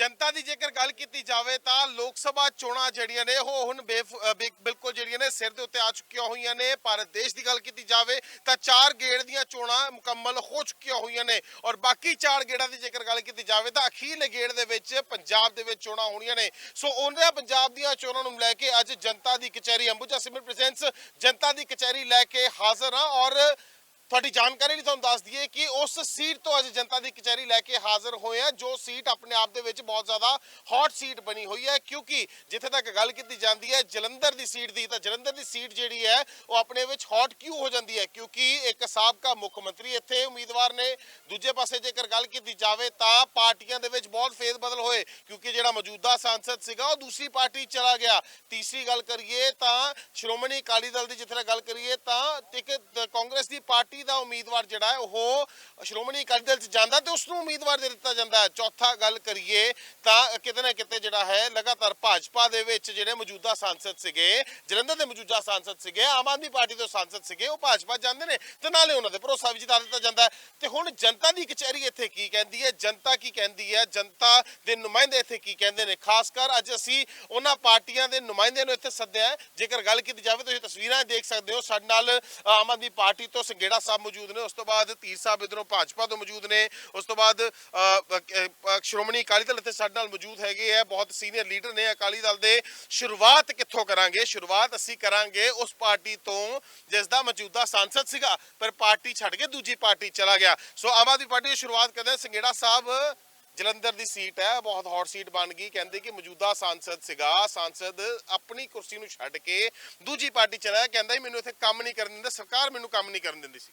ਜਨਤਾ ਦੀ ਜੇਕਰ ਗੱਲ ਕੀਤੀ ਜਾਵੇ ਤਾਂ ਲੋਕ ਸਭਾ ਚੋਣਾਂ ਜਿਹੜੀਆਂ ਨੇ ਉਹ ਹੁਣ ਬੇਫ- ਅ, ਬਿਲਕੁਲ ਜਿਹੜੀਆਂ ਨੇ ਸਿਰ ਦੇ ਉੱਤੇ ਆ ਚੁੱਕੀਆਂ ਹੋਈਆਂ ਨੇ। ਭਾਰਤ ਦੇਸ਼ ਦੀ ਗੱਲ ਕੀਤੀ ਜਾਵੇ ਤਾਂ ਚਾਰ ਗੇੜ ਦੀਆਂ ਚੋਣਾਂ ਮੁਕੰਮਲ ਹੋ ਚੁੱਕੀਆਂ ਹੋਈਆਂ ਨੇ। ਔਰ ਬਾਕੀ ਚਾਰ ਗੇੜਾਂ ਦੀ ਜੇਕਰ ਗੱਲ ਕੀਤੀ ਜਾਵੇ ਤਾਂ ਅਖੀਰਲੇ ਗੇੜ ਦੇ ਵਿੱਚ ਪੰਜਾਬ ਦੇ ਵਿੱਚ ਚੋਣਾਂ ਹੋਣੀਆਂ ਨੇ। ਸੋ ਉਹਨਾਂ ਪੰਜਾਬ ਦੀਆਂ ਚੋਣਾਂ ਨੂੰ ਲੈ ਕੇ ਅੱਜ ਜਨਤਾ ਦੀ ਕਚਹਿਰੀ ਅੰਬੂਜਾ ਸਿਮਰ ਪ੍ਰੈਜ਼ੈਂਟਸ ਜਨਤਾ ਦੀ ਕਚਹਿਰੀ ਲੈ ਕੇ ਹਾਜ਼ਰ ਹਾਂ ਔਰ ਤੁਹਾਡੀ ਜਾਣਕਾਰੀ ਲਈ ਤੁਹਾਨੂੰ ਦੱਸ ਦਈਏ ਕਿ ਉਸ ਸੀਟ ਤੋਂ ਅੱਜ ਜਨਤਾ ਦੀ ਕਚਹਿਰੀ ਲੈ ਕੇ ਹਾਜ਼ਰ ਹੋਏ ਆ, ਜੋ ਸੀਟ ਆਪਣੇ ਆਪ ਦੇ ਵਿੱਚ ਬਹੁਤ ਜ਼ਿਆਦਾ ਹੌਟ ਸੀਟ ਬਣੀ ਹੋਈ ਹੈ, ਕਿਉਂਕਿ ਜਿੱਥੇ ਤੱਕ ਗੱਲ ਕੀਤੀ ਜਾਂਦੀ ਹੈ ਜਲੰਧਰ ਦੀ ਸੀਟ ਦੀ, ਤਾਂ ਜਲੰਧਰ ਦੀ ਸੀਟ ਜਿਹੜੀ ਹੈ, ਉਹ ਆਪਣੇ ਵਿੱਚ ਹੌਟ ਕਿਉਂ ਹੋ ਜਾਂਦੀ ਹੈ? ਕਿਉਂਕਿ ਇੱਕ ਸਾਬਕਾ ਮੁੱਖ ਮੰਤਰੀ ਇੱਥੇ ਉਮੀਦਵਾਰ ਨੇ, ਦੂਜੇ ਪਾਸੇ ਜੇਕਰ ਗੱਲ ਕੀਤੀ ਜਾਵੇ ਤਾਂ ਪਾਰਟੀਆਂ ਦੇ ਵਿੱਚ ਬਹੁਤ ਫੇਰ ਬਦਲ ਹੋਏ, ਕਿਉਂਕਿ ਜਿਹੜਾ ਮੌਜੂਦਾ ਸਾਂਸਦ ਸੀਗਾ, ਉਹ ਦੂਸਰੀ ਪਾਰਟੀ ਚਲਾ ਗਿਆ। ਤੀਸਰੀ ਗੱਲ ਕਰੀਏ ਤਾਂ ਸ਼੍ਰੋਮਣੀ ਅਕਾਲੀ ਦਲ ਦੀ ਜਿੱਥੇ ਤੱਕ ਗੱਲ ਕਰੀਏ ਤਾਂ ਇੱਕ ਕਾਂਗਰਸ ਦੀ ਪਾਰਟੀ ਦਾ ਉਮੀਦਵਾਰ ਜਿਹੜਾ ਹੈ, ਉਹ ਸ਼੍ਰੋਮਣੀ ਅਕਾਲੀ ਦਲ ਚ ਜਾਂਦਾ ਤੇ ਉਸ ਨੂੰ ਉਮੀਦਵਾਰ ਦੇ ਦਿੱਤਾ ਜਾਂਦਾ ਹੈ। ਚੌਥਾ ਗੱਲ ਕਰੀਏ ਤਾਂ ਕਿਤੇ ਨਾ ਕਿਤੇ ਜਿਹੜਾ ਹੈ, ਲਗਾਤਾਰ ਭਾਜਪਾ ਦੇ ਵਿੱਚ ਜਿਹੜੇ ਮੌਜੂਦਾ ਸਾਂਸਦ ਸੀਗੇ, ਜਲੰਧਰ ਦੇ ਮੌਜੂਦਾ ਸਾਂਸਦ ਸੀਗੇ, ਆਮ ਆਦਮੀ ਪਾਰਟੀ ਦੇ ਸਾਂਸਦ ਸੀਗੇ, ਉਹ ਭਾਜਪਾ ਜਾਂਦੇ ਨੇ ਤੇ ਨਾਲੇ ਉਹਨਾਂ ਦੇ ਭਰੋਸਾ ਵੀ ਜਿਤਾ ਦਿੱਤਾ ਜਾਂਦਾ ਹੈ। ਤੇ ਹੁਣ ਜਨਤਾ ਦੀ ਕਚਹਿਰੀ ਇੱਥੇ ਕੀ ਕਹਿੰਦੀ ਹੈ? ਜਨਤਾ ਕੀ ਕਹਿੰਦੀ ਹੈ? ਜਨਤਾ ਦੇ ਨੁਮਾਇੰਦੇ ਇੱਥੇ ਕੀ ਕਹਿੰਦੇ ਨੇ? ਖਾਸ ਕਰ ਅੱਜ ਅਸੀਂ ਉਹਨਾਂ ਪਾਰਟੀਆਂ ਦੇ ਨੁਮਾਇੰਦਿਆਂ ਨੂੰ ਇੱਥੇ ਸੱਦਿਆ ਜੇਕਰ ਗੱਲ ਕੀਤੀ ਜਾਵੇ, ਤੁਸੀਂ ਤਸਵੀਰਾਂ ਦੇਖ ਸਕਦੇ ਹੋ। ਸਾਡੇ ਨਾਲ ਆਮ ਆਦਮੀ ਪਾਰਟੀ ਤੋਂ ਸੰਗੇੜਾ ਸਾਹਿਬ ਮੌਜੂਦ ਨੇ, ਉਸ ਤੋਂ ਬਾਅਦ ਧੀਰ ਸਾਹਿਬ ਇਧਰੋਂ ਭਾਜਪਾ ਤੋਂ ਮੌਜੂਦ ਨੇ, ਉਸ ਤੋਂ ਬਾਅਦ ਸ਼੍ਰੋਮਣੀ ਅਕਾਲੀ ਦਲ ਇੱਥੇ ਸਾਡੇ ਨਾਲ ਮੌਜੂਦ ਹੈਗੇ ਆ, ਬਹੁਤ ਸੀਨੀਅਰ ਲੀਡਰ ਨੇ ਅਕਾਲੀ ਦਲ ਦੇ। ਸ਼ੁਰੂਆਤ ਕਿੱਥੋਂ ਕਰਾਂਗੇ? ਸ਼ੁਰੂਆਤ ਅਸੀਂ ਕਰਾਂਗੇ ਉਸ ਪਾਰਟੀ ਤੋਂ, ਜਿਸ ਦਾ ਮੌਜੂਦਾ ਸਾਂਸਦ ਸੀਗਾ, ਪਰ ਪਾਰਟੀ ਛੱਡ ਕੇ ਦੂਜੀ ਪਾਰਟੀ ਚਲਾ ਗਿਆ। ਸੋ ਆਮ ਆਦਮੀ ਪਾਰਟੀ ਦੀ ਸ਼ੁਰੂਆਤ ਕਰਦੇ ਹਾਂ। ਸੰਗੇੜਾ ਸਾਹਿਬ ਜਲੰਧਰ ਦੀ ਸੀਟ ਹੈ ਬਹੁਤ ਹੌਟ ਸੀਟ ਬਣ ਗਈ। ਕਹਿੰਦੇ ਕਿ ਮੌਜੂਦਾ ਸਾਂਸਦ ਸੀਗਾ ਸਾਂਸਦ ਆਪਣੀ ਕੁਰਸੀ ਨੂੰ ਛੱਡ ਕੇ ਦੂਜੀ ਪਾਰਟੀ ਚਲਾ ਗਿਆ। ਕਹਿੰਦਾ ਮੈਨੂੰ ਇੱਥੇ ਕੰਮ ਨਹੀਂ ਕਰਨ ਦਿੰਦਾ ਸਰਕਾਰ ਮੈਨੂੰ ਕੰਮ ਨਹੀਂ ਕਰਨ ਦਿੰਦੀ ਸੀ।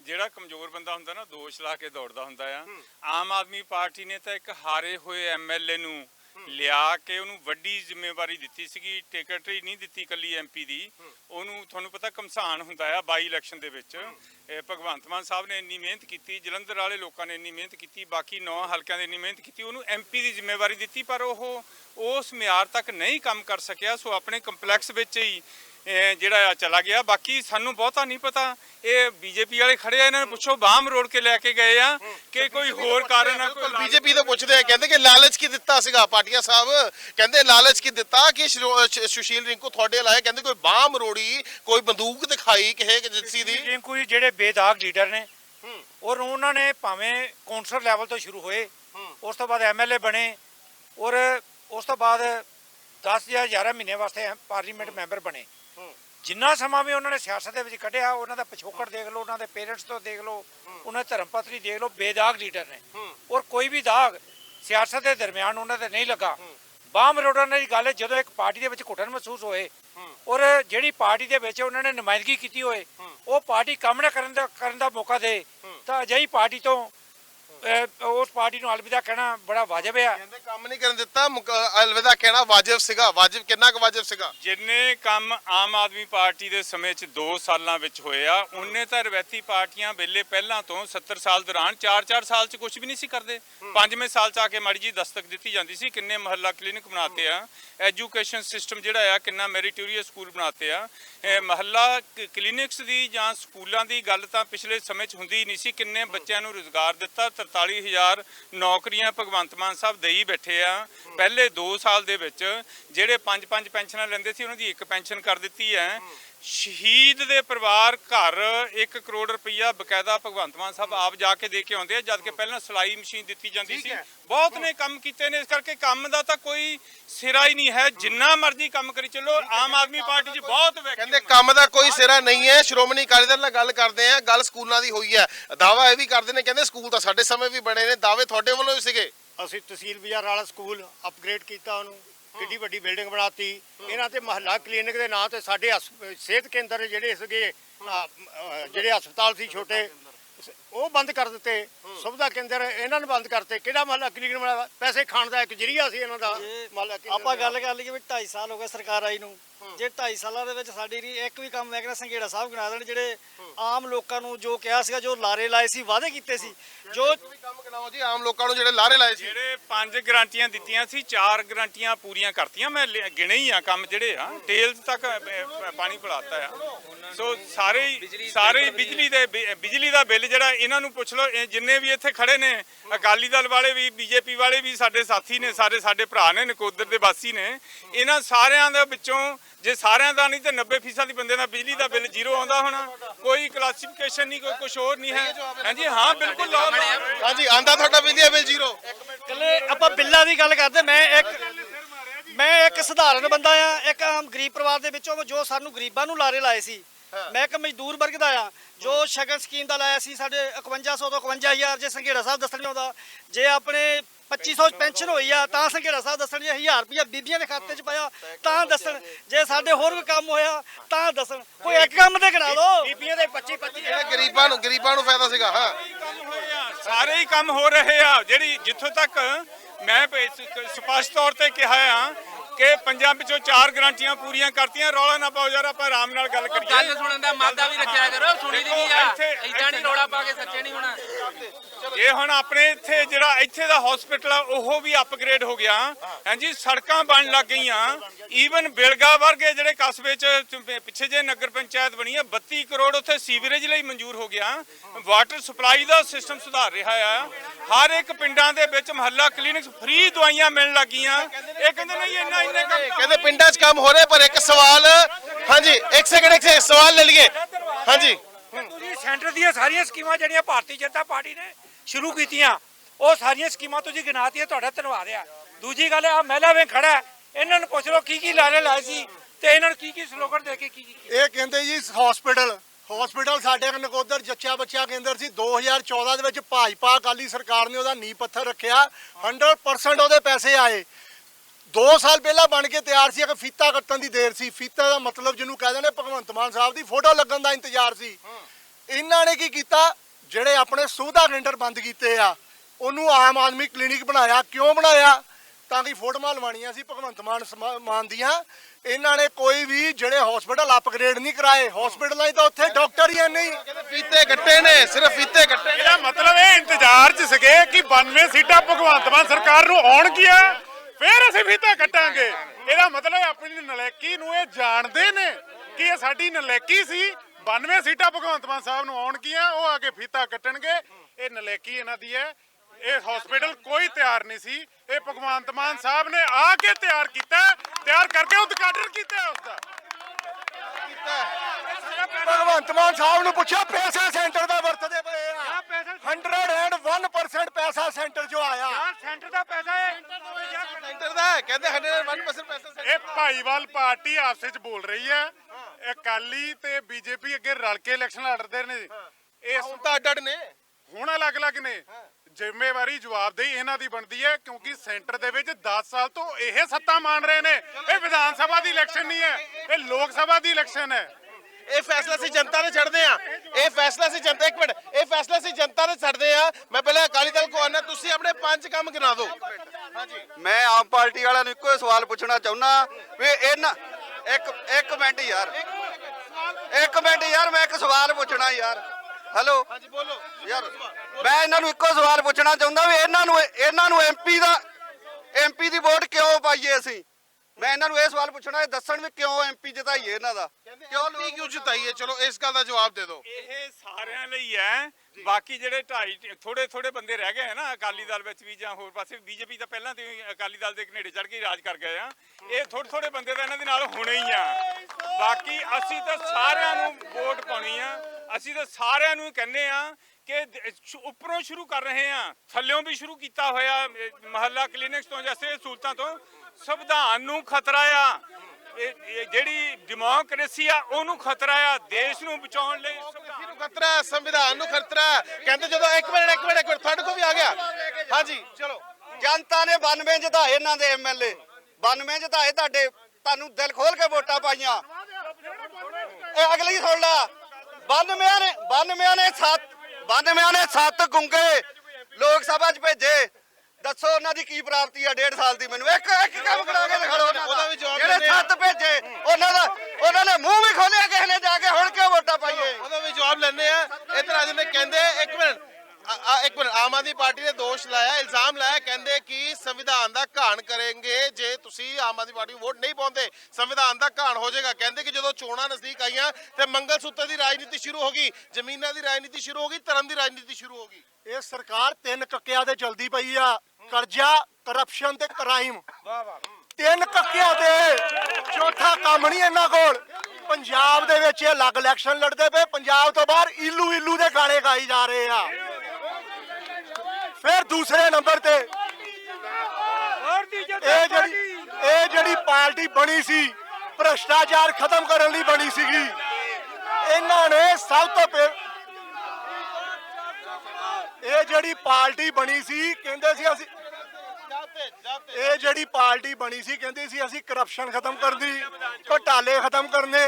ਜਿਹੜਾ ਕਮਜ਼ੋਰ ਬੰਦਾ ਹੁੰਦਾ ਨਾ ਦੋਸ਼ ਲਾ ਕੇ ਦੌੜਦਾ ਹੁੰਦਾ ਆ। ਆਮ ਆਦਮੀ ਪਾਰਟੀ ਨੇ ਤਾਂ ਇੱਕ ਹਾਰੇ ਹੋਏ ਐਮਐਲਏ ਨੂੰ ਲਿਆ ਕੇ ਉਹਨੂੰ ਵੱਡੀ ਜ਼ਿੰਮੇਵਾਰੀ ਦਿੱਤੀ ਸੀਗੀ ਟਿਕਟ ਹੀ ਨਹੀਂ ਦਿੱਤੀ ਕੱਲੀ ਐਮਪੀ ਦੀ। ਉਹਨੂੰ ਤੁਹਾਨੂੰ ਪਤਾ ਕਮਸਾਨ ਹੁੰਦਾ ਆ ਬਾਈ ਇਲੈਕਸ਼ਨ ਦੇ ਵਿੱਚ। ਇਹ ਭਗਵੰਤ ਮਾਨ ਸਾਹਿਬ ਨੇ ਇੰਨੀ ਮਿਹਨਤ ਕੀਤੀ, ਜਲੰਧਰ ਵਾਲੇ ਲੋਕਾਂ ਨੇ ਇੰਨੀ ਮਿਹਨਤ ਕੀਤੀ, ਬਾਕੀ ਨੌ ਹਲਕਿਆਂ ਨੇ ਇੰਨੀ ਮਿਹਨਤ ਕੀਤੀ, ਉਹਨੂੰ ਐਮਪੀ ਦੀ ਜ਼ਿੰਮੇਵਾਰੀ ਦਿੱਤੀ, ਪਰ ਉਹ ਉਸ ਮਿਆਰ ਤੱਕ ਨਹੀਂ ਕੰਮ ਕਰ ਸਕਿਆ, ਸੋ ਆਪਣੇ ਕੰਪਲੈਕਸ ਵਿੱਚ ਹੀ ਜਿਹੜਾ ਚਲਾ ਗਿਆ। ਬਾਕੀ ਸਾਨੂੰ ਬਹੁਤਾ ਨਹੀਂ ਪਤਾ। ਇਹ ਬੀਜੇਪੀ ਵਾਲੇ ਖੜੇ ਆ ਇਹਨਾਂ ਨੂੰ ਪੁੱਛੋ ਬਾਹਮ ਰੋਡ ਕੇ ਲੈ ਕੇ ਗਏ ਆ ਕਿ ਕੋਈ ਹੋਰ ਕਾਰਨ ਆ ਕੋਈ ਬੀਜੇਪੀ ਤੋਂ ਪੁੱਛਦੇ ਆ ਕਹਿੰਦੇ ਕਿ ਲਾਲਚ ਕੀ ਦਿੱਤਾ ਸੀਗਾ ਪਾਟਿਆ ਸਾਹਿਬ? ਕਹਿੰਦੇ ਲਾਲਚ ਕੀ ਦਿੱਤਾ ਕਿ ਸੁਸ਼ੀਲ ਰਿੰਕੂ ਤੁਹਾਡੇ ਲਾਇਆ? ਕਹਿੰਦੇ ਕੋਈ ਬਾਹ ਮਰੋੜੀ ਕੋਈ ਬੰਦੂਕ ਦਿਖਾਈ ਕਿਸੇ ਏਜੰਸੀ ਦੀ? ਰਿੰਕੂ ਜਿਹੜੇ ਬੇਦਾਗ ਲੀਡਰ ਨੇ। ਔਰ ਉਹਨਾਂ ਨੇ ਭਾਵੇਂ ਕੌਂਸਲਰ ਲੈਵਲ ਤੋਂ ਸ਼ੁਰੂ ਹੋਏ ਉਸ ਤੋਂ ਬਾਅਦ ਐਮਐਲਏ ਬਣੇ ਔਰ ਉਸ ਤੋਂ ਬਾਅਦ 10 ਜਾਂ 11 ਮਹੀਨੇ ਵਾਸਤੇ ਪਾਰਲੀਮੈਂਟ ਮੈਂਬਰ ਬਣੇ। ਜਿੰਨਾ ਸਮਾਂ ਵੀ ਉਹਨਾਂ ਨੇ ਸਿਆਸਤ ਦੇ ਵਿੱਚ ਕੱਢਿਆ, ਉਹਨਾਂ ਦਾ ਪਿਛੋਕੜ ਦੇਖ ਲਓ, ਉਹਨਾਂ ਦੇ ਪੇਰੈਂਟਸ ਤੋਂ ਦੇਖ ਲਓ, ਉਹਨਾਂ ਧਰਮ ਪਤਨੀ ਦੇਖ ਲਓ, ਬੇਦਾਗ ਲੀਡਰ ਨੇ। ਔਰ ਕੋਈ ਵੀ ਦਾਗ ਸਿਆਸਤ ਦੇ ਦਰਮਿਆਨ ਉਹਨਾਂ ਤੇ ਨਹੀਂ ਲੱਗਾ। ਬਾਮ ਰੋਡਨ ਦੀ ਗੱਲ ਹੈ ਜਦੋਂ ਇੱਕ ਪਾਰਟੀ ਦੇ ਵਿੱਚ ਘੁਟਨ ਮਹਿਸੂਸ ਹੋਏ ਔਰ ਜਿਹੜੀ ਪਾਰਟੀ ਦੇ ਵਿੱਚ ਉਹਨਾਂ ਨੇ ਨੁਮਾਇੰਦਗੀ ਕੀਤੀ ਹੋਏ, ਉਹ ਪਾਰਟੀ ਕੰਮ ਨਾ ਕਰਨ ਦਾ ਕਰਨ ਦਾ ਮੌਕਾ ਦੇ, ਤਾਂ ਅਜਿਹੀ ਪਾਰਟੀ ਤੋਂ ਅਹ, ਉਸ ਪਾਰਟੀ ਨੂੰ ਅਲਵਿਦਾ ਕਹਿਣਾ ਬੜਾ ਵਾਜਬ ਆ। ਕਹਿੰਦੇ ਕੰਮ ਨਹੀਂ ਕਰਨ ਦਿੱਤਾ ਮੁਕ- ਅਲਵਿਦਾ ਕਹਿਣਾ ਵਾਜਬ ਸੀਗਾ। ਵਾਜਬ ਕਿੰਨਾ ਕੁ ਵਾਜਬ ਸੀਗਾ? ਜਿੰਨੇ ਕੰਮ ਆਮ ਆਦਮੀ ਪਾਰਟੀ ਦੇ ਸਮੇਂ 'ਚ 2 ਸਾਲਾਂ ਵਿੱਚ ਹੋਏ ਆ ਉਹਨੇ ਤਾਂ ਰਵੈਤੀ ਪਾਰਟੀਆਂ ਵੇਲੇ ਪਹਿਲਾਂ ਤੋਂ 70 ਸਾਲ ਦੌਰਾਨ 4-4 ਸਾਲ 'ਚ ਕੁਝ ਵੀ ਨਹੀਂ ਸੀ ਕਰਦੇ। ਪੰਜਵੇਂ ਸਾਲ 'ਚ ਆ ਕੇ ਮਾੜੀ ਜੀ ਦਸਤਕ ਦਿੱਤੀ ਜਾਂਦੀ ਸੀ ਕਿੰਨੇ ਮਹੱਲਾ ਕਲੀਨਿਕ ਬਣਾਤੇ ਆ ਐਜੂਕੇਸ਼ਨ ਸਿਸਟਮ ਜਿਹੜਾ ਆ ਕਿੰਨਾ ਮੈਰੀਟੋਰੀਅਸ ਸਕੂਲ ਬਣਾਤੇ ਆ। ਇਹ ਮਹੱਲਾ ਕ- ਕਲੀਨਿਕਸ ਦੀ ਜਾਂ ਸਕੂਲਾਂ ਦੀ ਗੱਲ ਤਾਂ ਪਿਛਲੇ ਸਮੇਂ 'ਚ ਹੁੰਦੀ ਹੀ ਨਹੀਂ ਸੀ ਕਿੰਨੇ ਬੱਚਿਆਂ ਨੂੰ ਰੋਜ਼ਗਾਰ ਦਿੱਤਾ 43000 ਨੌਕਰੀਆਂ ਭਗਵੰਤ ਮਾਨ ਸਾਹਿਬ ਦੇਈ ਬੈਠੇ ਆ। ਪਹਿਲੇ 2 ਸਾਲ ਦੇ ਵਿੱਚ ਜਿਹੜੇ 5-5 ਪੈਨਸ਼ਨਾਂ ਲੈਂਦੇ ਸੀ, ਉਹਨਾਂ ਦੀ ਇੱਕ ਪੈਨਸ਼ਨ ਕਰ ਦਿੱਤੀ ਹੈ। ਸ਼ਹੀਦ ਦੇ ਪਰਿਵਾਰ ਘਰ 1 ਕਰੋੜ ਰੁਪਈਆ ਬਕਾਇਦਾ ਭਗਵੰਤ ਮਾਨ ਸਾਹਿਬ ਆਪ ਜਾ ਕੇ ਦੇ ਕੇ ਆਉਂਦੇ ਆ ਜਦ ਕਿ ਪਹਿਲਾਂ ਸਿਲਾਈ ਮਸ਼ੀਨ ਦਿੱਤੀ ਜਾਂਦੀ ਸੀ। ਬਹੁਤ ਨੇ ਕੰਮ ਕੀਤੇ ਨੇ ਇਸ ਕਰਕੇ ਕੰਮ ਦਾ ਤਾਂ ਕੋਈ ਸਿਰਾ ਹੀ ਨਹੀਂ ਹੈ। ਜਿੰਨਾ ਮਰਜ਼ੀ ਕੰਮ ਕਰੀ ਚੱਲੋ ਆਮ ਆਦਮੀ ਪਾਰਟੀ 'ਚ ਬਹੁਤ ਕਹਿੰਦੇ ਕੰਮ ਦਾ ਕੋਈ ਸਿਰਾ ਨਹੀਂ ਹੈ। ਸ਼੍ਰੋਮਣੀ ਅਕਾਲੀ ਦਲ ਨਾਲ ਗੱਲ ਕਰਦੇ ਆ ਗੱਲ ਸਕੂਲਾਂ ਦੀ ਹੋਈ ਹੈ। ਦਾਵਾ ਇਹ ਵੀ ਕਰਦੇ ਨੇ ਕਹਿੰਦੇ ਸਕੂਲ ਤਾਂ ਸਾਡੇ ਸਮੇਂ ਵੀ ਬਣੇ ਨੇ ਦਾਅਵੇ ਤੁਹਾਡੇ ਵੱਲੋਂ ਵੀ ਸੀਗੇ। ਅਸੀਂ ਤਹਿਸੀਲ ਬਾਜ਼ਾਰ ਵਾਲਾ ਸਕੂਲ ਅਪਗ੍ਰੇਡ ਕੀਤਾ ਉਹਨੂੰ। ਕਿੱਡੀ ਵੱਡੀ ਬਿਲਡਿੰਗ ਬਣਾਤੀ। ਇਹਨਾਂ ਤੇ ਮਹੱਲਾ ਕਲੀਨਿਕ ਦੇ ਨਾਂ ਤੇ ਸਾਡੇ ਹਸ- ਸਿਹਤ ਕੇਂਦਰ ਜਿਹੜੇ ਸੀਗੇ ਆ, ਅ, ਜਿਹੜੇ ਹਸਪਤਾਲ ਸੀ ਛੋਟੇ ਉਹ ਬੰਦ ਕਰ ਦਿੱਤੇ। ਸੁਵਿਧਾ ਕੇਂਦਰ ਇਹਨਾਂ ਨੇ ਬੰਦ ਕਰਤੇ। ਕਿਹੜਾ ਮਹੱਲਾ ਕਲੀਨਿਕ ਬਣਾਇਆ? ਪੈਸੇ ਖਾਣ ਦਾ ਇੱਕ ਜਰੀਆ ਸੀ ਇਹਨਾਂ ਦਾ ਮਹੱਲਾ ਕਲੀਨਿਕ ਆਪਾਂ ਗੱਲ ਕਰ ਲਈਏ ਵੀ 2.5 ਸਾਲ ਹੋ ਗਏ ਸਰਕਾਰ ਆਈ ਨੂੰ। ਜੇ 2.5 ਸਾਲਾਂ ਦੇ ਵਿੱਚ ਸਾਡੀ ਰੀ ਇੱਕ ਵੀ ਕੰਮ ਕਹਿੰਦਾ ਸੰਘੇੜਾ ਸਾਹਿਬ ਗਿਣਾ ਦੇਣ ਜਿਹੜੇ ਆਮ ਲੋਕਾਂ ਨੂੰ ਜੋ ਕਿਹਾ ਸੀਗਾ ਜੋ ਲਾਰੇ ਲਾਏ ਸੀ ਵਾਅਦੇ ਕੀਤੇ ਸੀ। ਜੋ ਵੀ ਕੰਮ ਗਿਣਾਓ ਜੀ ਆਮ ਲੋਕਾਂ ਨੂੰ ਜਿਹੜੇ ਲਾਰੇ ਲਾਏ ਸੀ। ਜਿਹੜੇ ਪੰਜ ਗਰੰਟੀਆਂ ਦਿੱਤੀਆਂ ਸੀ ਚਾਰ ਗਰੰਟੀਆਂ ਪੂਰੀਆਂ ਕਰਤੀਆਂ। ਮੈਂ ਗਿਣੇ ਹੀ ਆ ਕੰਮ ਜਿਹੜੇ ਆ। ਟੇਲਸ ਤੱਕ ਪਾਣੀ ਪਿਲਾਤਾ ਆ। ਸੋ ਸਾਰੇ ਸਾਰੇ ਬਿਜਲੀ ਦੇ ਬਿਜਲੀ ਦਾ ਬਿੱਲ ਜਿਹੜਾ ਇਹਨਾਂ ਨੂੰ ਪੁੱਛ ਲਓ ਇਹ ਜਿੰਨੇ ਵੀ ਇੱਥੇ ਖੜੇ ਨੇ ਅਕਾਲੀ ਦਲ ਵਾਲੇ ਵੀ ਬੀਜੇਪੀ ਵਾਲੇ ਵੀ ਸਾਡੇ ਸਾਥੀ ਨੇ ਸਾਰੇ ਸਾਡੇ ਭਰਾ ਨੇ ਨਕੋਦਰ ਦੇ ਵਾਸੀ ਨੇ ਇਹਨਾਂ ਸਾਰਿਆਂ ਦੇ ਵਿੱਚੋਂ ਜੇ ਸਾਰਿਆਂ ਦਾ ਨਹੀਂ ਤੇ 90% ਦੀ ਬੰਦੇ ਦਾ ਬਿਜਲੀ ਦਾ ਬਿੱਲ ਜ਼ੀਰੋ ਆਉਂਦਾ ਹੋਣਾ। ਕੋਈ ਕਲਾਸੀਫਿਕੇਸ਼ਨ ਨਹੀਂ ਕੋਈ ਕੁਝ ਹੋਰ ਨਹੀਂ ਹੈ। ਹਾਂਜੀ ਹਾਂ ਬਿਲਕੁਲ ਹਾਂਜੀ ਆਂਦਾ ਤੁਹਾਡਾ ਬਿਜਲੀ ਬਿੱਲ ਜ਼ੀਰੋ। ਕੱਲੇ ਆਪਾਂ ਬਿੱਲਾਂ ਦੀ ਗੱਲ ਕਰਦੇ ਮੈਂ ਇੱਕ ਮੈਂ ਇੱਕ ਸਧਾਰਨ ਬੰਦਾ ਆ ਇੱਕ ਆਮ ਗਰੀਬ ਪਰਿਵਾਰ ਦੇ ਵਿੱਚੋਂ ਜੋ ਸਾਨੂੰ ਗਰੀਬਾਂ ਨੂੰ ਲਾਰੇ ਲਾਏ ਸੀ। ਮੈਂ ਇੱਕ ਮਜ਼ਦੂਰ ਵਰਗ ਦਾ ਆ ਜੋ ਸ਼ਗਨ ਸਕੀਮ ਦਾ ਲਾਇਆ ਸੀ ਸਾਡੇ 5100 ਤੋਂ 51000 ਜੇ ਸੰਘੇੜਾ ਸਾਹਿਬ ਦੱਸਣ ਆਉਂਦਾ। ਜੇ ਆਪਣੇ 2500 ਪੈਨਸ਼ਨ ਹੋਈ ਆ ਤਾਂ ਸੰਘੇੜਾ ਸਾਹਿਬ ਦੱਸਣ ਜੇ 1000 ਰੁਪਇਆ ਬੀਬੀਆਂ ਦੇ ਖਾਤੇ 'ਚ ਪਾਇਆ ਤਾਂ ਦੱਸਣ। ਜੇ ਸਾਡੇ ਹੋਰ ਕੋਈ ਕੰਮ ਹੋਇਆ ਤਾਂ ਦੱਸਣ। ਕੋਈ ਇੱਕ ਕੰਮ ਤੇ ਕਰਾ ਲਓ। ਬੀਬੀਆਂ ਦੇ 25 25 ਇਹ ਗਰੀਬਾਂ ਨੂੰ ਗਰੀਬਾਂ ਨੂੰ ਫਾਇਦਾ ਸੀਗਾ ਹਾਂ। ਸਾਰੇ ਹੀ ਕੰਮ ਹੋ ਰਹੇ ਆ ਜਿਹੜੀ ਜਿੱਥੋਂ ਤੱਕ ਮੈਂ ਸਪਸ਼ਟ ਤੌਰ ਤੇ ਕਿਹਾ ਆ ਕਿ ਪੰਜਾਬ ਵਿੱਚੋਂ ਚਾਰ ਗਰੰਟੀਆਂ ਪੂਰੀਆਂ ਕਰਤੀਆਂ। ਰੌਲਾ ਨਾ ਪਾਓ ਯਾਰ ਆਪਾਂ ਆਰਾਮ ਨਾਲ ਗੱਲ ਕਰੀਏ। ਗੱਲ ਸੁਣਨ ਦਾ ਮਾਦਾ ਵੀ ਰੱਖਿਆ ਕਰੋ ਸੁਣੀ ਦੀ ਨਹੀਂ ਆ। ਇਦਾਂ ਨਹੀਂ ਰੋਲਾ ਪਾ ਕੇ ਸੱਚੇ ਨਹੀਂ ਹੋਣਾ। ਇਹ ਹੁਣ ਆਪਣੇ ਇੱਥੇ ਜਿਹੜਾ ਇੱਥੇ ਦਾ ਹਸਪੀਟਲ ਆ ਉਹ ਵੀ ਅਪਗ੍ਰੇਡ ਹੋ ਗਿਆ। ਹਾਂਜੀ ਸੜਕਾਂ ਬਣ ਲੱਗ ਗਈਆਂ। ਈਵਨ ਬਿਲਗਾ ਵਰਗੇ ਜਿਹੜੇ ਕਸਬੇ ਚ ਪਿੱਛੇ ਜੇ ਨਗਰ ਪੰਚਾਇਤ ਬਣੀ ਹੈ 32 ਕਰੋੜ ਉੱਥੇ ਸੀਵਰੇਜ ਲਈ ਮਨਜ਼ੂਰ ਹੋ ਗਿਆ। ਵਾਟਰ ਸਪਲਾਈ ਦਾ ਸਿਸਟਮ ਸੁਧਾਰ ਰਿਹਾ ਆ। ਹਰ ਇੱਕ ਪਿੰਡਾਂ ਦੇ ਵਿੱਚ ਮਹੱਲਾ ਕਲੀਨਿਕਸ ਫ੍ਰੀ ਦਵਾਈਆਂ ਮਿਲਣ ਲੱਗੀਆਂ ਇਹ ਕਹਿੰਦੇ ਨਹੀਂ ਇੰਨਾ ਇੰਨੇ ਕੰਮ ਕਹਿੰਦੇ ਪਿੰਡਾਂ 'ਚ ਕੰਮ ਹੋ ਰਿਹਾ ਪਰ ਇੱਕ ਸਵਾਲ ਹਾਂਜੀ ਇੱਕ ਸੈਕਿੰਡ ਇੱਕ second, ਸਵਾਲ ਲੈ ਲਈਏ। ਹਾਂਜੀ। ਤੁਸੀਂ ਸੈਂਟਰ ਦੀਆਂ ਸਾਰੀਆਂ ਸਕੀਮਾਂ ਜਿਹੜੀਆਂ ਭਾਰਤੀ ਜਨਤਾ ਪਾਰਟੀ ਨੇ ਸ਼ੁਰੂ ਕੀਤੀਆਂ ਉਹ ਸਾਰੀਆਂ ਸਕੀਮਾਂ ਤੁਸੀਂ ਗਿਣਾਤੀਆਂ ਤੁਹਾਡਾ ਧੰਨਵਾਦ ਆ। ਦੂਜੀ ਗੱਲ ਆ ਮਹਿਲਾ ਵੇ ਖੜਾ ਹੈ, ਇਹਨਾਂ ਨੂੰ ਪੁੱਛ ਲਓ ਕੀ ਕੀ ਲਾਰੇ ਲਾਏ ਸੀ ਤੇ ਇਹਨਾਂ ਨੂੰ ਕੀ ਕੀ ਸਲੋਗਨ ਦੇ ਕੇ ਕੀ ਕੀ ਇਹ ਕਹਿੰਦੇ ਜੀ ਹਸਪੀਟਲ ਹਸਪੀਟਲ ਸਾਡੇ ਨਕੋਦਰ ਜੱਚਾ ਬੱਚਾ ਕੇਂਦਰ ਸੀ। 2014 ਦੇ ਵਿੱਚ ਭਾਜਪਾ ਅਕਾਲੀ ਸਰਕਾਰ ਨੇ ਉਹਦਾ ਨੀਂਹ ਪੱਥਰ ਰੱਖਿਆ। 100% ਉਹਦੇ ਪੈਸੇ ਆਏ। 2 ਸਾਲ ਪਹਿਲਾਂ ਬਣ ਕੇ ਤਿਆਰ ਸੀ ਕਿ ਫੀਤਾ ਕੱਟਣ ਦੀ ਦੇਰ ਸੀ। ਫੀਤਾ ਦਾ ਮਤਲਬ ਜਿਹਨੂੰ ਕਹਿੰਦੇ ਨੇ ਭਗਵੰਤ ਮਾਨ ਸਾਹਿਬ ਦੀ ਫੋਟੋ ਲੱਗਣ ਦਾ ਇੰਤਜ਼ਾਰ ਸੀ। ਇਹਨਾਂ ਨੇ ਕੀ ਕੀਤਾ? ਜਿਹੜੇ ਆਪਣੇ ਸੁਵਿਧਾ ਕੇਂਦਰ ਬੰਦ ਕੀਤੇ ਆ ਉਹਨੂੰ ਆਮ ਆਦਮੀ ਕਲੀਨਿਕ ਬਣਾਇਆ। ਕਿਉਂ ਬਣਾਇਆ? ਤਾਂ ਕਿ ਫੋਟੋਆਂ ਲਵਾਉਣੀਆਂ ਸੀ ਭਗਵੰਤ ਮਾਨ ਮਾਨ ਦੀਆਂ। ਇਹਨਾਂ ਨੇ ਕੋਈ ਵੀ ਜਿਹੜੇ ਹਸਪੀਟਲ ਅਪਗ੍ਰੇਡ ਨਹੀਂ ਕਰਾਏ। ਹਸਪੀਟਲਾਂ 'ਚ ਤਾਂ ਉੱਥੇ ਡਾਕਟਰ ਹੀ ਨਹੀਂ ਫੀਤੇ ਕੱਟੇ ਨੇ ਸਿਰਫ ਫੀਤੇ ਕੱਟੇ ਨੇ। ਇਹਦਾ ਮਤਲਬ ਇਹ ਇੰਤਜ਼ਾਰ 'ਚ ਸੀਗੇ ਕਿ 92 ਸੀਟਾਂ ਭਗਵੰਤ ਮਾਨ ਸਰਕਾਰ ਨੂੰ ਆਉਣਗੀਆਂ। ਫਿਰ ਅਸੀਂ ਫੀਤਾ ਕੱਟਾਂਗੇ। ਇਹਦਾ ਮਤਲਬ ਆਪਣੀ ਨਲੈਕੀ ਨੂੰ ਇਹ ਜਾਣਦੇ ਨੇ ਕਿ ਇਹ ਸਾਡੀ ਨਲੈਕੀ ਸੀ। 92 ਸੀਟਾਂ ਭਗਵੰਤ ਮਾਨ ਸਾਹਿਬ ਨੂੰ ਆਉਣਗੀਆਂ ਉਹ ਆ ਕੇ ਫੀਤਾ ਕੱਟਣਗੇ। ਇਹ ਨਲੈਕੀ ਇਹਨਾਂ ਦੀ ਹੈ। ਇਹ ਹਸਪੀਟਲ ਕੋਈ ਤਿਆਰ ਨਹੀਂ ਸੀ। ਇਹ ਭਗਵੰਤ ਮਾਨ ਸਾਹਿਬ ਨੇ ਆ ਕੇ ਤਿਆਰ ਕੀਤਾ। ਤਿਆਰ ਕਰਕੇ ਉਦਘਾਟਨ ਕੀਤਾ ਉਸ ਦਾ ਭਗਵੰਤ ਮਾਨ ਸਾਹਿਬ ਨੂੰ ਪੁੱਛਿਆ, ਪੈਸਾ ਸੈਂਟਰ ਦਾ ਵਰਤਦੇ ਪਏ ਆ। 101% ਪੈਸਾ ਸੈਂਟਰ 'ਚੋਂ ਆਇਆ। ਸੈਂਟਰ ਦਾ ਪੈਸਾ ਹੈ। ਸੈਂਟਰ ਦਾ ਹੈ, ਕਹਿੰਦੇ 101% ਪੈਸਾ ਸੈਂਟਰ ਇਹ ਭਾਈਵਾਲ ਪਾਰਟੀ ਆਪਸ ਵਿੱਚ ਬੋਲ ਰਹੀ ਹੈ। ਇਹ ਅਕਾਲੀ ਤੇ ਬੀਜੇਪੀ ਅੱਗੇ ਰਲ ਕੇ ਇਲੈਕਸ਼ਨ ਲੜਦੇ ਨੇ। ਇਹ ਹੁਣ ਤਾਂ ਅੱਡ ਅੱਡ ਨੇ। ਹੁਣ ਅਲੱਗ-ਅਲੱਗ ਨੇ। ਜ਼ਿੰਮੇਵਾਰੀ ਜਵਾਬਦੇਹੀ ਇਹਨਾਂ ਦੀ ਬਣਦੀ ਹੈ ਕਿਉਂਕਿ ਸੈਂਟਰ ਦੇ ਵਿੱਚ 10 ਸਾਲ ਤੋਂ ਇਹ ਸੱਤਾ ਮਾਣ ਰਹੇ ਨੇ। ਇਹ ਵਿਧਾਨ ਸਭਾ ਦੀ ਇਲੈਕਸ਼ਨ ਨਹੀਂ ਹੈ ਇਹ ਲੋਕ ਸਭਾ ਦੀ ਇਲੈਕਸ਼ਨ ਹੈ। ਇਹ ਫੈਸਲਾ ਸੀ ਜਨਤਾ ਨੇ ਛੱਡਦੇ ਆ ਇਹ ਫੈਸਲਾ ਸੀ ਜਨਤਾ ਇੱਕ ਮਿੰਟ। ਇਹ ਫੈਸਲਾ ਸੀ ਜਨਤਾ ਨੇ ਛੱਡਦੇ ਆ ਮੈਂ ਪਹਿਲਾਂ ਅਕਾਲੀ ਦਲ ਕੋ ਆਣਾ ਤੁਸੀਂ ਆਪਣੇ ਪੰਜ ਕੰਮ ਗਿਣਾ ਦਿਓ। ਮੈਂ ਆਮ ਪਾਰਟੀ ਵਾਲਿਆਂ ਨੂੰ ਇੱਕੋ ਹੀ ਸਵਾਲ ਪੁੱਛਣਾ ਚਾਹੁੰਦਾ ਵੀ ਇਹਨਾਂ ਇੱਕ ਇੱਕ ਮਿੰਟ ਯਾਰ। ਇੱਕ ਮਿੰਟ ਯਾਰ ਮੈਂ ਇੱਕ ਸਵਾਲ ਪੁੱਛਣਾ ਯਾਰ। ਹੈਲੋ ਹਾਂਜੀ ਬੋਲੋ। ਯਾਰ ਮੈਂ ਇਹਨਾਂ ਨੂੰ ਇੱਕੋ ਸਵਾਲ ਪੁੱਛਣਾ ਚਾਹੁੰਦਾ ਵੀ ਇਹਨਾਂ ਨੂੰ ਇਹਨਾਂ ਨੂੰ ਐਮਪੀ ਦਾ ਐਮਪੀ ਦੀ ਵੋਟ ਕਿਉਂ ਪਾਈਏ ਅਸੀਂ? ਮੈਂ ਇਹਨਾਂ ਨੂੰ ਇਹ ਸਵਾਲ ਪੁੱਛਣਾ ਇਹ ਦੱਸਣ ਵੀ ਕਿਉਂ ਐਮਪੀ ਜਿਤਾਈਏ ਇਹਨਾਂ ਦਾ? ਕਿਉਂ ਲੋਕ ਕਿਉਂ ਜਿਤਾਈਏ? ਚਲੋ ਇਸ ਗੱਲ ਦਾ ਜਵਾਬ ਦੇ ਦਿਓ। ਇਹ ਸਾਰਿਆਂ ਲਈ ਹੈ। ਬਾਕੀ ਜਿਹੜੇ ਢਾਈ ਥੋੜੇ ਥੋੜੇ ਬੰਦੇ ਰਹਿ ਗਏ ਆ ਨਾ ਅਕਾਲੀ ਦਲ ਵਿੱਚ ਵੀ ਜਾਂ ਹੋਰ ਪਾਸੇ ਬੀਜੇਪੀ ਤਾਂ ਪਹਿਲਾਂ ਤੇ ਹੀ ਅਕਾਲੀ ਦਲ ਦੇ ਘਨੇੜੇ ਚੜ ਕੇ ਹੀ ਰਾਜ ਕਰ ਗਏ ਆ। ਇਹ ਥੋੜੇ ਥੋੜੇ ਬੰਦੇ ਤਾਂ ਇਹਨਾਂ ਦੇ ਨਾਲ ਹੋਣੇ ਹੀ ਆ। ਬਾਕੀ ਅਸੀਂ ਤਾਂ ਸਾਰਿਆਂ ਨੂੰ ਵੋਟ ਪਾਉਣੀ ਆ। ਅਸੀਂ ਤਾਂ ਸਾਰਿਆਂ ਨੂੰ ਹੀ ਕਹਿੰਨੇ ਆ ਕਿ ਉੱਪਰੋਂ ਸ਼ੁਰੂ ਕਰ ਰਹੇ ਆ। ਥੱਲਿਓਂ ਵੀ ਸ਼ੁਰੂ ਕੀਤਾ ਹੋਇਆ ਮਹੱਲਾ ਕਲੀਨਿਕਸ ਤੋਂ ਜੈਸੇ ਸਹੂਲਤਾਂ ਤੋਂ। ਸੰਵਿਧਾਨ ਨੂੰ ਖਤਰਾ ਆ। ਇਹ ਜਿਹੜੀ ਡੈਮੋਕ੍ਰੇਸੀ ਆ ਉਹਨੂੰ ਖਤਰਾ ਆ ਦੇਸ਼ ਨੂੰ ਬਚਾਉਣ ਲਈ ਕਿਸੇ ਨੂੰ ਖਤਰਾ ਹੈ, ਸੰਵਿਧਾਨ ਨੂੰ ਖਤਰਾ ਹੈ। ਕਹਿੰਦੇ ਜਦੋਂ ਇੱਕ ਮਿੰਟ ਇੱਕ ਮਿੰਟ ਇੱਕ ਮਿੰਟ ਤੁਹਾਡੇ ਕੋ ਵੀ ਆ ਗਿਆ। ਹਾਂਜੀ ਚਲੋ। ਜਨਤਾ ਨੇ 92 ਜਿਤਾਏ ਇਹਨਾਂ ਦੇ ਐਮਐਲਏ 92 ਜਿਤਾਏ ਤੁਹਾਡੇ ਤੁਹਾਨੂੰ ਦਿਲ ਖੋਲ ਕੇ ਵੋਟਾਂ ਪਾਈਆਂ। ਇਹ ਅਗਲੀ ਸੁਣ ਲਾ। 92 ਨੇ 92 ਨੇ 7 92 ਨੇ 7 ਗੁੰਗੇ ਲੋਕ ਸਭਾ 'ਚ ਭੇਜੇ। ਦੱਸੋ ਉਹਨਾਂ ਦੀ ਕੀ ਪ੍ਰਾਪਤੀ ਆ ਡੇਢ ਸਾਲ ਦੀ ਮੈਨੂੰ? ਇੱਕ ਇੱਕ ਕੰਮ ਕਰਾ ਕੇ ਦਿਖਾਓ ਉਹਨਾਂ ਉਹਦਾ ਦਾ ਵੀ ਜਵਾਬ ਜਿਹੜੇ। 7 ਭੇਜੇ ਉਹਨਾਂ ਦਾ ਉਹਨਾਂ ਨੇ ਮੂੰਹ ਵੀ ਖੋਲਿਆ ਕਿਸੇ ਨੇ ਜਾ ਕੇ ਹੁਣ ਕਿਉਂ ਵੋਟਾਂ ਪਾਈਏ ਉਹਦਾ ਵੀ ਜਵਾਬ ਲੈਣੇ ਆ। ਇਧਰ ਆ ਜਾਂਦੇ ਕਹਿੰਦੇ ਇੱਕ ਮਿੰਟ। ਇੱਕ ਮਿੰਟ। ਆਮ ਆਦਮੀ ਪਾਰਟੀ ਨੇ ਦੋਸ਼ ਲਾਇਆ ਇਲਜ਼ਾਮ ਲਾਇਆ ਕਹਿੰਦੇ ਕਿ ਸੰਵਿਧਾਨ ਦਾ ਘਾਣ ਕਰਨਗੇ ਜੇ ਤੁਸੀਂ ਆਮ ਆਦਮੀ ਪਾਰਟੀ ਨੂੰ ਵੋਟ ਨਹੀਂ ਪਾਉਂਦੇ। ਸੰਵਿਧਾਨ ਦਾ ਘਾਣ ਹੋ ਜਾਏਗਾ। ਕਹਿੰਦੇ ਕਿ ਜਦੋਂ ਚੋਣਾਂ ਨਜ਼ਦੀਕ ਆਈਆਂ ਤੇ ਮੰਗਲ ਸੂਤਰ ਦੀ ਰਾਜਨੀਤੀ ਸ਼ੁਰੂ ਹੋ ਗਈ ਜ਼ਮੀਨਾਂ ਦੀ ਰਾਜਨੀਤੀ ਸ਼ੁਰੂ ਹੋ ਗਈ ਧਰਮ ਦੀ ਰਾਜਨੀਤੀ ਸ਼ੁਰੂ ਹੋ ਗਈ। ਇਹ ਸਰਕਾਰ ਤਿੰਨ ਕੱਕਿਆਂ ਤੇ ਚਲਦੀ ਪਈ ਆ। ਕਰਜ਼ਾ ਕਰਪਸ਼ਨ ਤੇ ਕ੍ਰਾਈਮ ਤਿੰਨ ਕੱਕਿਆਂ ਤੇ ਚੌਥਾ ਕੰਮ ਨਹੀਂ ਇਹਨਾਂ ਕੋਲ। ਪੰਜਾਬ ਦੇ ਵਿੱਚ ਇਹ ਅਲੱਗ ਇਲੈਕਸ਼ਨ ਲੜਦੇ ਪਏ। ਪੰਜਾਬ ਤੋਂ ਬਾਹਰ ਇਲੂ ਇਲੂ ਦੇ ਗਾਣੇ ਗਾਈ ਜਾ ਰਹੇ ਆ। ਫਿਰ ਦੂਸਰੇ ਨੰਬਰ ਤੇ ਇਹ ਜਿਹੜੀ ਇਹ ਜਿਹੜੀ ਪਾਰਟੀ ਬਣੀ ਸੀ ਭ੍ਰਸ਼ਟਾਚਾਰ ਖਤਮ ਕਰਨ ਲਈ ਬਣੀ ਸੀਗੀ ਇਹਨਾਂ ਨੇ ਸਭ ਤੋਂ ਇਹ ਜਿਹੜੀ ਪਾਰਟੀ ਬਣੀ ਸੀ ਕਹਿੰਦੇ ਸੀ ਅਸੀਂ ਇਹ ਜਿਹੜੀ ਪਾਰਟੀ ਬਣੀ ਸੀ, ਕਹਿੰਦੀ ਸੀ ਅਸੀਂ ਕਰਪਸ਼ਨ ਖਤਮ ਕਰਨੀ, ਘੋਟਾਲੇ ਖਤਮ ਕਰਨੇ,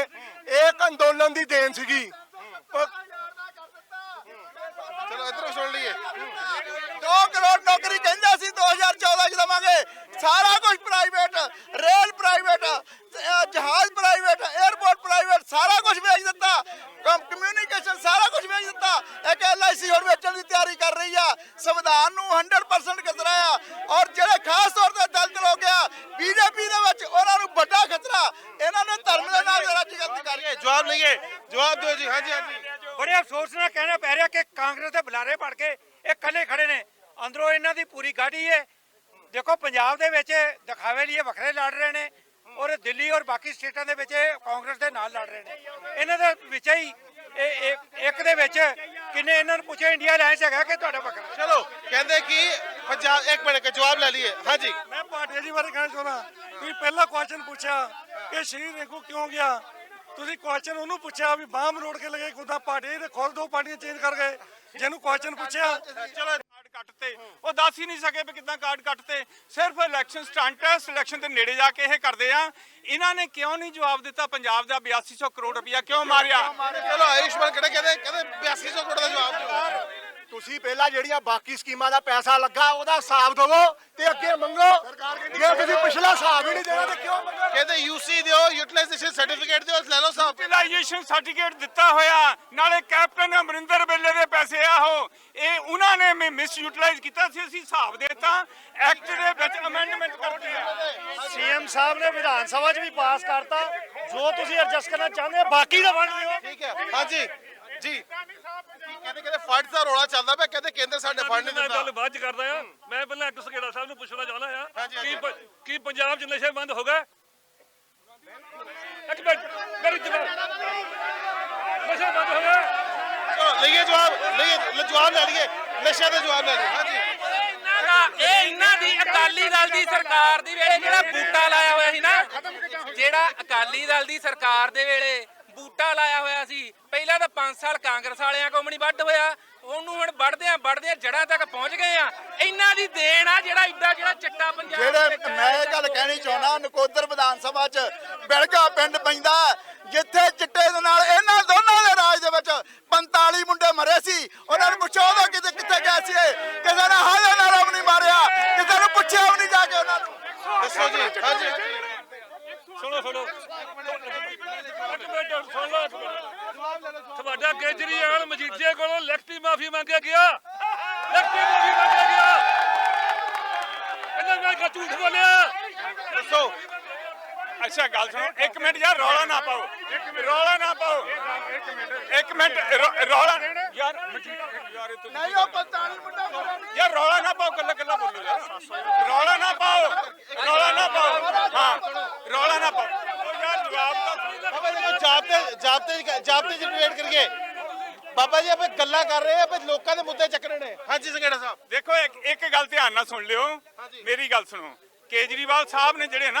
ਇਹ ਇੱਕ ਅੰਦੋਲਨ ਦੀ ਦੇਣ ਸੀਗੀ। ਚਲੋ, ਇਧਰੋਂ ਸੁਣ ਲਈਏ। 2 ਕਰੋੜ ਨੌਕਰੀ ਕਹਿੰਦਾ ਸੀ 2014 ਚ ਦਵਾਂਗੇ। ਸਾਰਾ ਕੁਝ ਪ੍ਰਾਈਵੇਟ ਰੇਲ ਪ੍ਰਾਈਵੇਟ ਜਹਾਜ਼ ਪ੍ਰਾਈਵੇਟ 에어ਪੋਰਟ ਪ੍ਰਾਈਵੇਟ ਸਾਰਾ ਕੁਝ ਵੇਚ ਦਿੱਤਾ। ਕਮਿਊਨੀਕੇਸ਼ਨ ਸਾਰਾ ਕੁਝ ਵੇਚ ਦਿੱਤਾ। ਇੱਕ ਐਲਆਈਸੀ ਹੁਣ ਵੇਚਣ ਦੀ ਤਿਆਰੀ ਕਰ ਰਹੀ ਆ। ਸੰਵਿਧਾਨ ਨੂੰ 100% ਖਤਰਾ ਆ। ਔਰ ਜਿਹੜੇ ਖਾਸ ਤੌਰ ਤੇ ਦਲਿਤ ਲੋਕ ਆ ਬੀਜੇਪੀ ਦੇ ਵਿੱਚ ਉਹਨਾਂ ਨੂੰ ਵੱਡਾ ਖਤਰਾ। ਇਹਨਾਂ ਨੇ ਧਰਮ ਦੇ ਨਾਲ ਰਾਜਨੀਤੀ ਕਰ ਇਹ ਜਵਾਬ ਲਈਏ। ਜਵਾਬ ਦਿਓ ਜੀ ਹਾਂਜੀ ਹਾਂਜੀ। ਬੜੇ ਅਫਸੋਸ ਨਾਲ ਕਹਿਣਾ ਪੈ ਰਿਹਾ ਕਿ ਕਾਂਗਰਸ ਦੇ ਬੁਲਾਰੇ ਪੜ ਕੇ ਇਹ ਇਕੱਲੇ ਖੜੇ ਨੇ। ਅੰਦਰੋਂ ਇਹਨਾਂ ਦੀ ਪੂਰੀ ਗਾੜੀ ਹੈ ਦੇਖੋ ਪੰਜਾਬ ਦੇ ਵਿੱਚ ਦਿਖਾਵੇ ਲਈ ਵੱਖਰੇ ਲੜ ਰਹੇ ਨੇ ਔਰ ਦਿੱਲੀ ਔਰ ਬਾਕੀ ਸਟੇਟਾਂ ਦੇ ਵਿੱਚ ਕਾਂਗਰਸ ਦੇ ਨਾਲ ਲੜ ਰਹੇ ਨੇ। ਇਹਨਾਂ ਦੇ ਵਿੱਚ ਹੀ ਇਹ ਇੱਕ- ਦੇ ਵਿੱਚ ਕਿੰਨੇ ਇਹਨਾਂ ਨੂੰ ਪੁੱਛਿਆ ਇੰਡੀਆ ਅਲਾਈਅੰਸ ਹੈਗਾ ਕਿ ਤੁਹਾਡਾ ਵੱਖਰਾ? ਚਲੋ ਕਹਿੰਦੇ ਕਿ ਪੰਜਾਬ ਇੱਕ ਮਿੰਟ ਜਵਾਬ ਲੈ ਲਈਏ। ਹਾਂਜੀ। ਮੈਂ ਭਾਟੀਆ ਜੀ ਬਾਰੇ ਕਹਿਣਾ ਚਾਹੁੰਦਾ। ਤੁਸੀਂ ਪਹਿਲਾ ਕੁਐਸਚਨ ਪੁੱਛਿਆ ਕਿ ਸ਼ਹੀਦ ਰੇਖੂ ਕਿਉਂ ਗਿਆ? ਤੁਸੀਂ ਕੁਐਸਚਨ ਉਹਨੂੰ ਪੁੱਛਿਆ ਵੀ ਬਾਮ ਰੋਡ ਕੇ ਲਗੇ ਕੁਦਾ ਭਾਟੀਆ ਦੇ ਖੋਲ ਦੋ ਪਾਰਟੀਆਂ ਚੇਂਜ ਕਰ ਗਏ। ਜਿਹਨੂੰ ਕੁਐਸਚਨ ਪੁੱਛਿਆ, ਚਲੋ ਕਾਰਡ ਕੱਟਤੇ। ਉਹ ਦੱਸ ਹੀ ਨਹੀਂ ਸਕੇ ਵੀ ਕਿਦਾਂ ਕਾਰਡ ਕੱਟਤੇ। ਸਿਰਫ ਇਲੈਕਸ਼ਨ ਸਟੰਟ ਹੈ ਇਲੈਕਸ਼ਨ ਦੇ ਨੇੜੇ ਜਾ ਕੇ ਇਹ ਕਰਦੇ ਆ। ਇਹਨਾਂ ਨੇ ਕਿਉਂ ਨਹੀਂ ਜਵਾਬ ਦਿੱਤਾ? ਪੰਜਾਬ ਦਾ 8200 ਕਰੋੜ ਰੁਪਇਆ ਕਿਉਂ ਮਾਰਿਆ? ਚਲੋ ਆਯੁਸ਼ਮਾਨ ਕਿਹੜੇ ਕਹਿੰਦੇ? ਕਹਿੰਦੇ 8200 ਕਰੋੜ ਦਾ ਜਵਾਬ ਦਿਓ। ਤੁਸੀਂ ਪਹਿਲਾਂ ਜਿਹੜੀਆਂ ਬਾਕੀ ਸਕੀਮਾਂ ਦਾ ਪੈਸਾ ਲੱਗਾ ਉਹਦਾ ਹਿਸਾਬ ਦਿਵੋ ਤੇ ਅੱਗੇ ਮੰਗੋ। ਜੇ ਤੁਸੀਂ ਪਿਛਲਾ ਹਿਸਾਬ ਹੀ ਨਹੀਂ ਦੇਣਾ ਤੇ ਕਿਉਂ ਮੰਗੋ ਕਹਿੰਦੇ ਯੂਸੀ ਦਿਓ ਯੂਟਿਲਾਈਜੇਸ਼ਨ ਸਰਟੀਫਿਕੇਟ ਦਿਓ ਲੈ ਲਓ ਸਾਹਿਬ ਯੂਟਿਲਾਈਜੇਸ਼ਨ ਸਰਟੀਫਿਕੇਟ ਦਿੱਤਾ ਹੋਇਆ ਨਾਲੇ ਕੈਪਟਨ ਅਮਰਿੰਦਰ ਵੇਲੇ ਦੇ ਪੈਸੇ ਆ ਉਹ। ਇਹ ਉਹਨਾਂ ਨੇ ਮਿਸ ਯੂਟਿਲਾਈਜ਼ ਕੀਤਾ ਸੀ ਅਸੀਂ ਹਿਸਾਬ ਦੇਤਾ ਐਕਟ ਦੇ ਵਿੱਚ ਅਮੈਂਡਮੈਂਟ ਕਰਤੀ ਆ। ਸੀਐਮ ਸਾਹਿਬ ਨੇ ਵਿਧਾਨ ਸਭਾ 'ਚ ਵੀ ਪਾਸ ਕਰਤਾ। ਜੋ ਤੁਸੀਂ ਐਡਜਸਟ ਕਰਨਾ ਚਾਹੁੰਦੇ ਆ ਬਾਕੀ ਦਾ ਵੰਡ ਦਿਓ। ਠੀਕ ਹੈ। ਹਾਂਜੀ। ਜੀ। ਕਹਿੰਦੇ ਕਹਿੰਦੇ ਫੰਡ ਦਾ ਰੋਲਾ ਚੱਲਦਾ ਪਿਆ ਕਹਿੰਦੇ ਕੇਂਦਰ ਸਾਡੇ ਫੰਡ ਨਹੀਂ ਮੈਂ ਦਿੰਦਾ। ਗੱਲ ਬਾਅਦ ਚ ਕਰਦਾ ਆ। ਮੈਂ ਪਹਿਲਾਂ ਇੱਕ ਸਗੇੜਾ ਸਾਹਿਬ ਨੂੰ ਪੁੱਛਣਾ ਚਾਹੁੰਦਾ ਆ ਹਾਂਜੀ, ਹਾਂਜੀ। ਕੀ ਪ- ਕੀ ਪੰਜਾਬ 'ਚ ਨਸ਼ੇ ਬੰਦ ਹੋ ਗਏ? ਇੱਕ ਮਿੰਟ ਮੇਰੀ ਜਵਾਬ। ਨਸ਼ੇ ਬੰਦ ਹੋ ਗਏ? ਚਲੋ ਲਈਏ ਜਵਾਬ ਲਈਏ ਲ- ਜਵਾਬ ਲੈ ਲਈਏ। ਨਸ਼ੇ ਦੇ ਜਵਾਬ ਲੈ ਲਈਏ ਹਾਂਜੀ। ਇਹਨਾਂ ਦਾ ਇਹ ਇਹਨਾਂ ਦੀ ਅਕਾਲੀ ਦਲ ਦੀ ਸਰਕਾਰ ਦੀ ਵੇਲੇ ਜਿਹੜਾ ਬੂਟਾ ਲਾਇਆ ਹੋਇਆ ਸੀ ਨਾ ਜਿਹੜਾ ਅਕਾਲੀ ਦਲ ਦੀ ਸਰਕਾਰ ਦੇ ਵੇਲੇ ਬੂਟਾ ਲਾਇਆ ਹੋਇਆ ਸੀ। ਪਹਿਲਾਂ ਤਾਂ 5 ਸਾਲ ਕਾਂਗਰਸ ਵਾਲਿਆਂ ਕੋਲ ਨਹੀਂ ਵੱਢ ਹੋਇਆ। ਉਹਨੂੰ ਹੁਣ ਵੱਢਦੇ ਆ ਵੱਢਦੇ ਆ ਜੜਾਂ ਤੱਕ ਪਹੁੰਚ ਗਏ ਆ। ਇਹਨਾਂ ਦੀ ਦੇਣ ਆ ਜਿਹੜਾ ਇੱਡਾ ਜਿਹੜਾ ਚਿੱਟਾ ਪੰਜਾਬ ਜਿਹੜੇ ਮੈਂ ਇਹ ਗੱਲ ਕਹਿਣੀ ਚਾਹੁੰਦਾ ਨਕੋਦਰ ਵਿਧਾਨ ਸਭਾ 'ਚ ਬਿਲਗਾ ਪਿੰਡ ਪੈਂਦਾ ਜਿੱਥੇ ਚਿੱਟੇ ਦੇ ਨਾਲ ਇਹਨਾਂ ਦੋਨਾਂ ਦੇ ਰਾਜ ਦੇ ਵਿੱਚ 45 ਮੁੰਡੇ ਮਰੇ ਸੀ। ਉਹਨਾਂ ਨੂੰ ਪੁੱਛੋ ਉਦੋਂ ਕਿਤੇ ਕਿੱਥੇ ਗਏ ਸੀ? ਕਿਸੇ ਨੇ ਹਾਲੇ ਨਾਰਾ ਵੀ ਨਹੀਂ ਮਾਰਿਆ ਕਿਸੇ ਨੂੰ ਪੁੱਛਿਆ ਵੀ ਨਹੀਂ ਜਾ ਕੇ ਉਹਨਾਂ ਨੂੰ। ਦੱਸੋ ਜੀ ਹਾਂਜੀ। ਸੁਣੋ ਸੁਣੋ ਇੱਕ ਮਿੰਟ ਸੁਣ ਲਓ। ਇੱਕ ਮਿੰਟ। ਤੁਹਾਡਾ ਕੇਜਰੀਵਾਲ ਕੋਲੋਂ ਲਿਖਤੀ ਮਾਫੀ ਮੰਗਿਆ ਗਿਆ। ਲਿਖਤੀ ਮਾਫੀ ਮੰਗਿਆ ਗਿਆ। ਇਹਨਾਂ ਨੇ ਝੂਠ ਬੋਲਿਆ? ਦੱਸੋ। ਅੱਛਾ ਗੱਲ ਸੁਣੋ। ਇੱਕ ਮਿੰਟ ਯਾਰ ਰੌਲਾ ਨਾ ਪਾਓ। ਰੌਲਾ ਨਾ ਪਾਓ। ਇੱਕ ਮਿੰਟ ਰੌਲਾ ਯਾਰ ਨਹੀਂ ਉਹ 45 ਮੁੰਡੇ ਯਾਰ ਰੌਲਾ ਨਾ ਪਾਓ ਕੱਲਾ ਕੱਲਾ ਬੋਲੋ ਯਾਰ ਰੌਲਾ ਨਾ ਪਾਓ। ਰੌਲਾ ਨਾ ਪਾਓ। ਰੌਲਾ ਨਾ ਪਾਓ। ਉਹ ਯਾਰ ਜਵਾਬ ਤਾਂ ਸਹੀ ਦੇ। ਬਾਬਾ ਜੀ ਕੋਈ ਜਾਬਤੇ ਜਾਬਤੇ ਜਾਬਤੇ ਚ ਵੇਟ ਕਰੀਏ। ਬਾਬਾ ਜੀ ਆਪਾਂ ਗੱਲਾਂ ਕਰ ਰਹੇ ਆ ਆਪਾਂ ਲੋਕਾਂ ਦੇ ਮੁੱਦੇ ਚੱਕਣੇ ਨੇ। ਹਾਂਜੀ ਸੰਗੇੜਾ ਸਾਹਿਬ। ਦੇਖੋ ਇੱਕ ਇੱਕ ਗੱਲ ਧਿਆਨ ਨਾਲ ਸੁਣ ਲਿਓ। ਮੇਰੀ ਗੱਲ ਸੁਣੋ। ਕੇਜਰੀਵਾਲ ਸਾਹਿਬ ਨੇ ਜਿਹੜੇ ਨਾ